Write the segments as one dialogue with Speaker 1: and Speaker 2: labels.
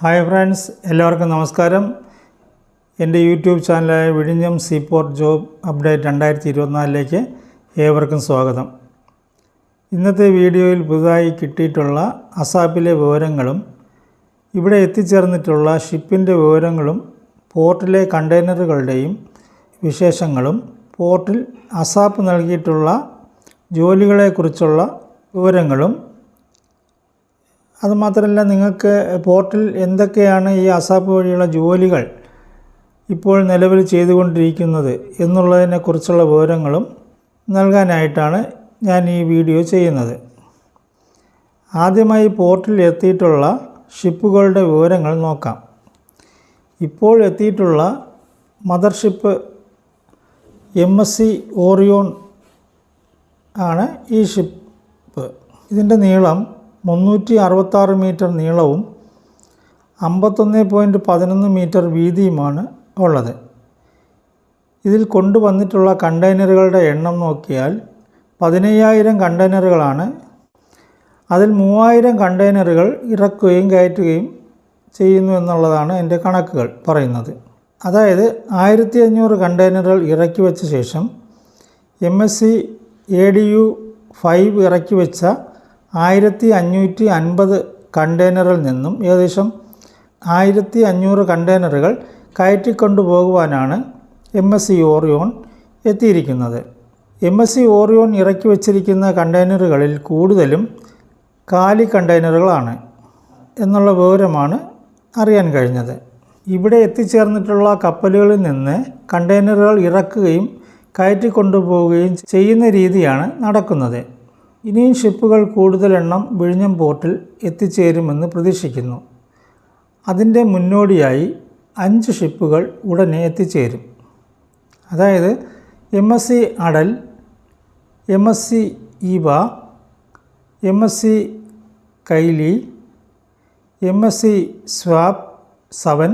Speaker 1: Hi friends എല്ലാവർക്കും നമസ്കാരം. എന്റെ യൂട്യൂബ് ചാനലായ വിഴിഞ്ഞം സീപോർട്ട് ജോബ് അപ്ഡേറ്റ് രണ്ടായിരത്തി ഇരുപത്തിനാലിലേക്ക് ഏവർക്കും സ്വാഗതം. ഇന്നത്തെ വീഡിയോയിൽ പുതുതായി കിട്ടിയിട്ടുള്ള അസാപ്പിലെ വിവരങ്ങളും ഇവിടെ എത്തിച്ചേർന്നിട്ടുള്ള ഷിപ്പിന്റെ വിവരങ്ങളും പോർട്ടിലെ കണ്ടെയ്നറുകളുടെയും വിശേഷങ്ങളും പോർട്ടിൽ അസാപ്പ് നൽകിയിട്ടുള്ള ജോലികളെക്കുറിച്ചുള്ള വിവരങ്ങളും അതുമാത്രമല്ല നിങ്ങൾക്ക് പോർട്ടിൽ എന്തൊക്കെയാണ് ഈ അസാപ്പ് വഴിയുള്ള ജോലികൾ ഇപ്പോൾ നിലവിൽ ചെയ്തുകൊണ്ടിരിക്കുന്നത് എന്നുള്ളതിനെക്കുറിച്ചുള്ള വിവരങ്ങളും നൽകാനായിട്ടാണ് ഞാൻ ഈ വീഡിയോ ചെയ്യുന്നത്. ആദ്യമായി പോർട്ടിൽ എത്തിയിട്ടുള്ള ഷിപ്പുകളുടെ വിവരങ്ങൾ നോക്കാം. ഇപ്പോൾ എത്തിയിട്ടുള്ള mothership M S C Orion ആണ് ഈ ഷിപ്പ്. ഇതിന്റെ നീളം മുന്നൂറ്റി അറുപത്താറ് മീറ്റർ നീളവും അമ്പത്തൊന്ന് പോയിന്റ് പതിനൊന്ന് മീറ്റർ വീതിയുമാണ് ഉള്ളത്. ഇതിൽ കൊണ്ടുവന്നിട്ടുള്ള കണ്ടെയ്നറുകളുടെ എണ്ണം നോക്കിയാൽ പതിനയ്യായിരം കണ്ടെയ്നറുകളാണ്. അതിൽ മൂവായിരം കണ്ടെയ്നറുകൾ ഇറക്കുകയും കയറ്റുകയും ചെയ്യുന്നു എന്നുള്ളതാണ് എന്റെ കണക്കുകൾ പറയുന്നത്. അതായത് ആയിരത്തി അഞ്ഞൂറ് കണ്ടെയ്നറുകൾ ഇറക്കി വെച്ച ശേഷം M S C A D U five ഇറക്കി വെച്ച ആയിരത്തി അഞ്ഞൂറ്റി അൻപത് കണ്ടെയ്നറിൽ നിന്നും ഏകദേശം ആയിരത്തി അഞ്ഞൂറ് കണ്ടെയ്നറുകൾ കയറ്റിക്കൊണ്ടുപോകുവാനാണ് എം എസ് സി ഓറിയോൺ എത്തിയിരിക്കുന്നത്. എം എസ് സി ഓറിയോൺ ഇറക്കി വച്ചിരിക്കുന്ന കണ്ടെയ്നറുകളിൽ കൂടുതലും കാലി കണ്ടെയ്നറുകളാണ് എന്നുള്ള വിവരമാണ് അറിയാൻ കഴിഞ്ഞത്. ഇവിടെ എത്തിച്ചേർന്നിട്ടുള്ള കപ്പലുകളിൽ നിന്ന് കണ്ടെയ്നറുകൾ ഇറക്കുകയും കയറ്റിക്കൊണ്ടുപോവുകയും ചെയ്യുന്ന രീതിയാണ് നടക്കുന്നത്. ഇനിയും ഷിപ്പുകൾ കൂടുതൽ എണ്ണം വിഴിഞ്ഞം പോർട്ടിൽ എത്തിച്ചേരുമെന്ന് പ്രതീക്ഷിക്കുന്നു. അതിന്റെ മുന്നോടിയായി അഞ്ച് ഷിപ്പുകൾ ഉടനെ എത്തിച്ചേരും. അതായത് M S C Atal M S C Eva M S C Kylie M S C swab seven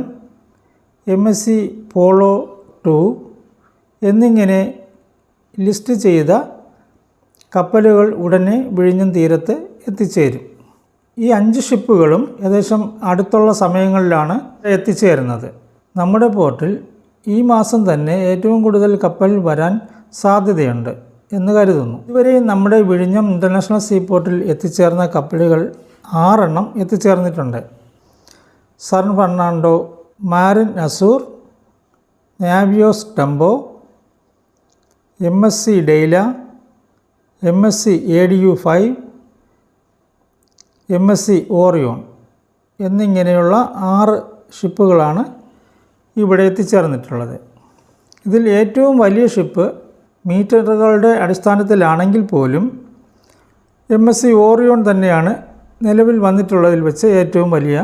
Speaker 1: M S C Polo two എന്നിങ്ങനെ ലിസ്റ്റ് ചെയ്ത കപ്പലുകൾ ഉടനെ വിഴിഞ്ഞം തീരത്ത് എത്തിച്ചേരും. ഈ അഞ്ച് ഷിപ്പുകളും ഏകദേശം അടുത്തുള്ള സമയങ്ങളിലാണ് എത്തിച്ചേരുന്നത്. നമ്മുടെ പോർട്ടിൽ ഈ മാസം തന്നെ ഏറ്റവും കൂടുതൽ കപ്പൽ വരാൻ സാധ്യതയുണ്ട് എന്ന് കരുതുന്നു. ഇതുവരെയും നമ്മുടെ വിഴിഞ്ഞം ഇന്റർനാഷണൽ സീ പോർട്ടിൽ എത്തിച്ചേർന്ന കപ്പലുകൾ ആറെണ്ണം എത്തിച്ചേർന്നിട്ടുണ്ട്. San Fernando Marin Azur Navios Tempo M S C Daila M S C A D U five M S C Orion എന്നിങ്ങനെയുള്ള ആറ് ഷിപ്പുകളാണ് ഇവിടെ എത്തിച്ചേർന്നിട്ടുള്ളത്. ഇതിൽ ഏറ്റവും വലിയ ഷിപ്പ് മീറ്ററുകളുടെ അടിസ്ഥാനത്തിലാണെങ്കിൽ പോലും എം എസ് സി ഓറിയോൺ തന്നെയാണ് നിലവിൽ വന്നിട്ടുള്ളതിൽ വെച്ച് ഏറ്റവും വലിയ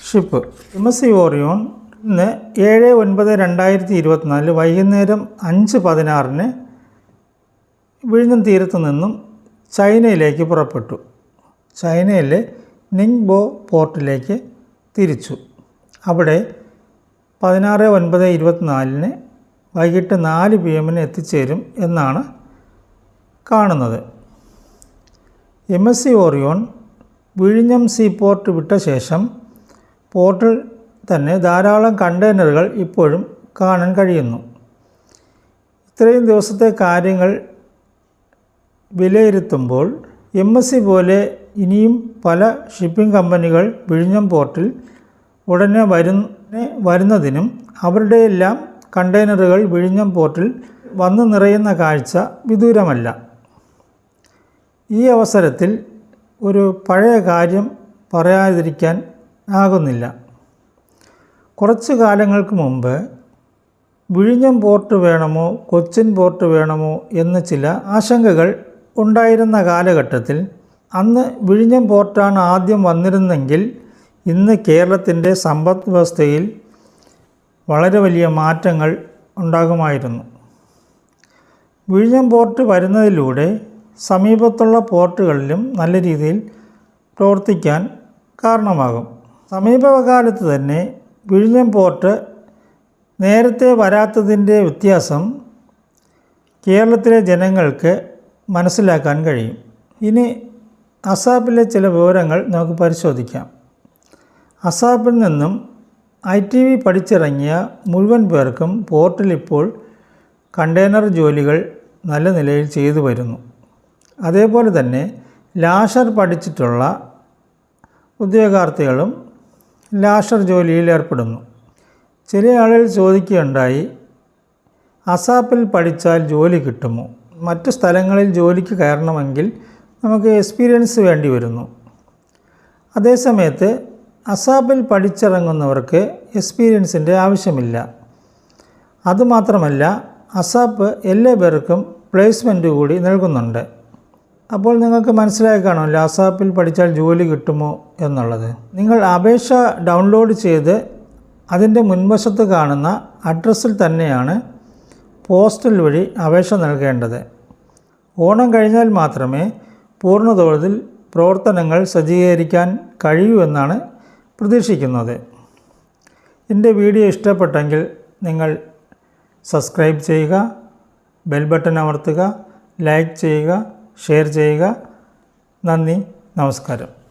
Speaker 1: ship. M S C Orion ഇന്ന് ഏഴ് ഒൻപത് രണ്ടായിരത്തി ഇരുപത്തിനാല് വൈകുന്നേരം അഞ്ച് പതിനാറിന് വിഴിഞ്ഞം തീരത്തു നിന്നും ചൈനയിലേക്ക് പുറപ്പെട്ടു. ചൈനയിലെ നിങ്ബോ പോർട്ടിലേക്ക് തിരിച്ചു. അവിടെ പതിനാറ് ഒൻപത് ഇരുപത്തിനാലിന് വൈകിട്ട് നാല് പി എമ്മിന് എത്തിച്ചേരും എന്നാണ് കാണുന്നത്. എം എസ് സി ഓറിയോൺ വിഴിഞ്ഞം സീ പോർട്ട് വിട്ട ശേഷം പോർട്ടിൽ തന്നെ ധാരാളം കണ്ടെയ്നറുകൾ ഇപ്പോഴും കാണാൻ കഴിയുന്നു. ഇത്രയും ദിവസത്തെ കാര്യങ്ങൾ വിലയിരുത്തുമ്പോൾ എം എസ് സി പോലെ ഇനിയും പല ഷിപ്പിംഗ് കമ്പനികൾ വിഴിഞ്ഞം പോർട്ടിൽ ഉടനെ വരുന്ന വരുന്നതിനും അവരുടെയെല്ലാം കണ്ടെയ്നറുകൾ വിഴിഞ്ഞം പോർട്ടിൽ വന്നു നിറയുന്ന കാഴ്ച വിദൂരമല്ല. ഈ അവസരത്തിൽ ഒരു പഴയ കാര്യം പറയാതിരിക്കാൻ ആകുന്നില്ല. കുറച്ച് കാലങ്ങൾക്ക് മുമ്പ് വിഴിഞ്ഞം പോർട്ട് വേണമോ കൊച്ചിൻ പോർട്ട് വേണമോ എന്ന ചില ആശങ്കകൾ ഉണ്ടായിരുന്ന കാലഘട്ടത്തിൽ അന്ന് വിഴിഞ്ഞം പോർട്ടാണ് ആദ്യം വന്നിരുന്നെങ്കിൽ ഇന്ന് കേരളത്തിന്റെ സമ്പദ് വ്യവസ്ഥയിൽ വളരെ വലിയ മാറ്റങ്ങൾ ഉണ്ടാകുമായിരുന്നു. വിഴിഞ്ഞം പോർട്ട് വരുന്നതിലൂടെ സമീപത്തുള്ള പോർട്ടുകളിലും നല്ല രീതിയിൽ പ്രവർത്തിക്കാൻ കാരണമാകും. സമീപകാലത്ത് തന്നെ വിഴിഞ്ഞം പോർട്ട് നേരത്തെ വരാത്തതിന്റെ വ്യത്യാസം കേരളത്തിലെ ജനങ്ങൾക്ക് മനസ്സിലാക്കാൻ കഴിയും. ഇനി അസാപ്പിലെ ചില വിവരങ്ങൾ നമുക്ക് പരിശോധിക്കാം. അസാപ്പിൽ നിന്നും ഐ ടി വി പഠിച്ചിറങ്ങിയ മുഴുവൻ പേർക്കും പോർട്ടിൽ ഇപ്പോൾ കണ്ടെയ്നർ ജോലികൾ നല്ല നിലയിൽ ചെയ്തു വരുന്നു. അതേപോലെ തന്നെ ലാഷർ പഠിച്ചിട്ടുള്ള ഉദ്യോഗാർത്ഥികളും ലാഷർ ജോലിയിൽ ഏർപ്പെടുന്നു. ചില ആളുകൾ ചോദിക്കുകയുണ്ടായി അസാപ്പിൽ പഠിച്ചാൽ ജോലി കിട്ടുമോ? മറ്റു സ്ഥലങ്ങളിൽ ജോലിക്ക് കയറണമെങ്കിൽ നമുക്ക് എക്സ്പീരിയൻസ് വേണ്ടി വരുന്നു. അതേസമയത്ത് അസാബിൽ പഠിച്ചിറങ്ങുന്നവർക്ക് എക്സ്പീരിയൻസിന്റെ ആവശ്യമില്ല. അതുമാത്രമല്ല അസാപ്പ് എല്ലാ പേർക്കും പ്ലേസ്മെന്റ് കൂടി നൽകുന്നുണ്ട്. അപ്പോൾ നിങ്ങൾക്ക് മനസ്സിലായി കാണുമല്ലോ അസാപ്പിൽ പഠിച്ചാൽ ജോലി കിട്ടുമോ എന്നുള്ളത്. നിങ്ങൾ അപേക്ഷ ഡൗൺലോഡ് ചെയ്ത് അതിന്റെ മുൻവശത്ത് കാണുന്ന അഡ്രസ്സിൽ തന്നെയാണ് പോസ്റ്റൽ വഴി അപേക്ഷ നൽകേണ്ടത്. ഓണം കഴിഞ്ഞാൽ മാത്രമേ പൂർണതോതിൽ പ്രവർത്തനങ്ങൾ സജ്ജീകരിക്കാൻ കഴിയൂ എന്നാണ് പ്രതീക്ഷിക്കുന്നത്. എന്റെ വീഡിയോ ഇഷ്ടപ്പെട്ടെങ്കിൽ നിങ്ങൾ സബ്സ്ക്രൈബ് ചെയ്യുക ബെൽ ബട്ടൺ അമർത്തുക ലൈക്ക് ചെയ്യുക ഷെയർ ചെയ്യുക. നന്ദി നമസ്കാരം.